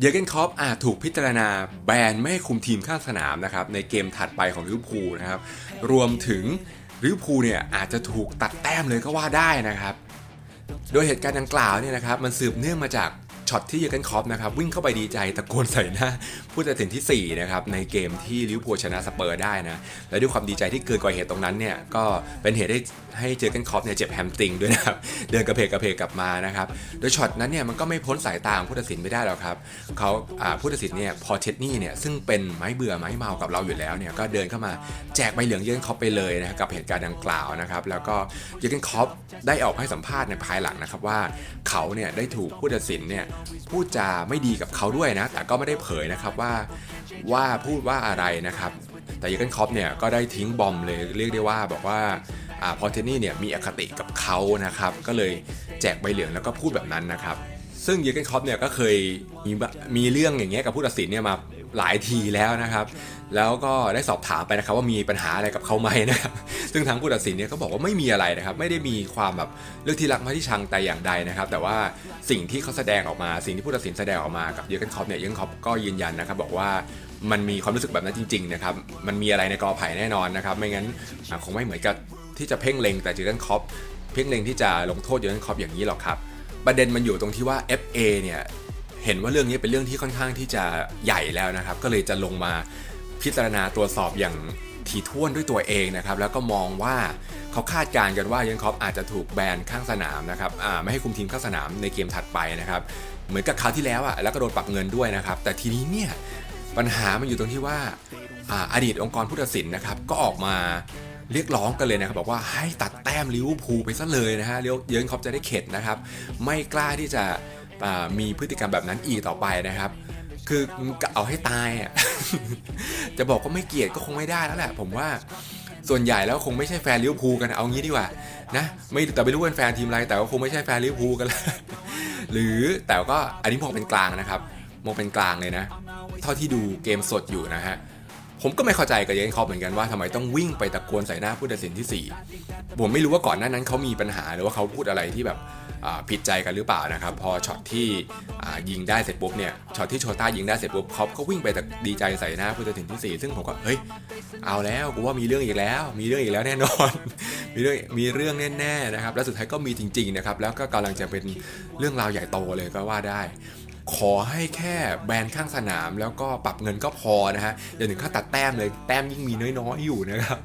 เยร์เกนคอปอาจถูกพิจารณาแบนไม่ให้คุมทีมข้างสนามนะครับในเกมถัดไปของลิเวอร์พูลนะครับรวมถึงลิเวอร์พูลเนี่ยอาจจะถูกตัดแต้มเลยก็ว่าได้นะครับ โดยเหตุการณ์ดังกล่าวเนี่ยนะครับมันสืบเนื่องมาจาก ช็อตที่เยอร์เกนคอปนะครับวิ่งเข้าไปดีใจตะโกนใส่หน้าผู้ตัดสินที่ 4 นะครับ ในเกมที่ลิเวอร์พูลชนะสเปอร์ได้นะ และด้วยความดีใจที่เกินกว่าเหตุตรงนั้นเนี่ย ก็เป็นเหตุให้ให้เจอร์เกนคอปเนี่ยเจ็บแฮมติงด้วยนะครับ เดินกระเพกกระเพกกลับมานะครับ โดยช็อตนั้นเนี่ยมันก็ไม่พ้นสายตาของผู้ตัดสินไม่ได้หรอกครับเขาอ่าผู้ตัดสินเนี่ยพอเชตนี่เนี่ยซึ่งเป็นไม้เบื่อไม้เมากับเราอยู่แล้วเนี่ยก็เดินเข้ามาแจกใบเหลืองเยอร์เกนคอปไปเลยนะครับกับเหตุการณ์ดังกล่าวนะครับแล้วก็เยอร์เกนคอปได้ออกให้สัมภาษณ์ในภายหลังนะครับว่าเขาเนี่ยได้ถูกผู้ตัดสินเนี่ยพูดจาไม่ดีกับเขาด้วยนะ แต่ก็ไม่ได้เผยนะครับว่าว่าพูดว่าอะไรนะครับ แต่ยูเกนคอปเนี่ยก็ได้ทิ้งบอมเลยเรียกได้ว่าบอกว่าอพอเทนนี่เนี่ยมีอคติกับเขานะครับ ก็เลยแจกใบเหลืองแล้วก็พูดแบบนั้นนะครับ ซึ่งยูเกนคอปเนี่ยก็เคยมีมีเรื่องอย่างเงี้ยกับผู้ตัดสินเนี่ยมา หลายทีแล้วนะครับ แล้วก็ได้สอบถามไปนะครับว่ามีปัญหาอะไรกับเขาไหมนะครับ ซึ่งทางผู้ตัดสินเนี่ยก็บอกว่าไม่มีอะไรนะครับ ไม่ได้มีความแบบเรื่องที่รักมาที่ชังแต่อย่างใดนะครับ แต่ว่าสิ่งที่เขาแสดงออกมา สิ่งที่ผู้ตัดสินแสดงออกมากับเยอร์เกนคอปเนี่ยเยอร์เกนคอปก็ยืนยันนะครับ บอกว่ามันมีความรู้สึกแบบนั้นจริงๆนะครับ มันมีอะไรในกอไผ่แน่นอนนะครับ ไม่งั้นคงไม่เหมือนกับที่จะเพ่งเล็งแต่เยอร์เกนคอปเพ่งเล็งที่จะลงโทษเยอร์เกนคอปอย่างนี้หรอกครับประเด็นมันอยู่ตรงที่ว่า FA เนี่ย เห็นว่าเรื่องนี้เป็นเรื่องที่ค่อนข้างที่จะใหญ่แล้วนะครับ ก็เลยจะลงมาพิจารณาตรวจสอบอย่างถี่ถ้วนด้วยตัวเองนะครับ แล้วก็มองว่าเขาคาดการณ์กันว่ายันคอปอาจจะถูกแบนข้างสนามนะครับไม่ให้คุมทีมข้างสนามในเกมถัดไปนะครับ เหมือนกับคราวที่แล้วอะแล้วก็โดนปรับเงินด้วยนะครับ แต่ทีนี้เนี่ยปัญหามันอยู่ตรงที่ว่าอาอดีตองค์กรผู้ตัดสินนะครับ ก็ออกมาเรียกร้องกันเลยนะครับบอกว่าให้ตัดแต้มลิเวอร์พูลไปซะเลยนะฮะเลี้ยวเยิร์นคอปจะได้เข็ดนะครับ ไม่กล้าที่จะ มีพฤติกรรมแบบนั้นอีกต่อไปนะครับ คือเอาให้ตายอะจะบอกว่าไม่เกลียดก็คงไม่ได้แล้วแหละผมว่าส่วนใหญ่แล้วคงไม่ใช่แฟนลิเวอร์พูลกันเอางี้ดีกว่านะไม่แต่ไม่รู้เป็นแฟนทีมอะไรแต่ก็คงไม่ใช่แฟนลิเวอร์พูลกันแล้วหรือแต่ก็อันนี้มองเป็นกลางนะครับมองเป็นกลางเลยนะ เท่าที่ดูเกมสดอยู่นะฮะ ผมก็ไม่เข้าใจกับเยนคอปเหมือนกันว่าทำไมต้องวิ่งไปตะโกนใส่หน้าผู้ตัดสินที่ 4 ผมไม่รู้ว่าก่อนหน้านั้นเขามีปัญหาหรือว่าเขาพูดอะไรที่แบบผิดใจกันหรือเปล่านะครับ พอช็อตที่ยิงได้เสร็จปุ๊บเนี่ยช็อตที่โชต้ายิงได้เสร็จปุ๊บคอปก็วิ่งไปแต่ดีใจใส่หน้าผู้ตัดสินที่ 4 ซึ่งผมก็เฮ้ยเอาแล้วกูว่ามีเรื่องอีกแล้ว มีเรื่องอีกแล้วแน่นอน มีเรื่องมีเรื่องแน่ๆนะครับ แล้วสุดท้ายก็มีจริงๆนะครับแล้วก็กำลังจะเป็นเรื่องราวใหญ่โตเลยก็ว่าได้ ขอให้แค่แบนข้างสนาม แล้วก็ปรับเงินก็พอนะฮะอย่าถึงค่าตัดแต้มเลยแต้มยิ่งมีน้อยๆอยู่นะครับ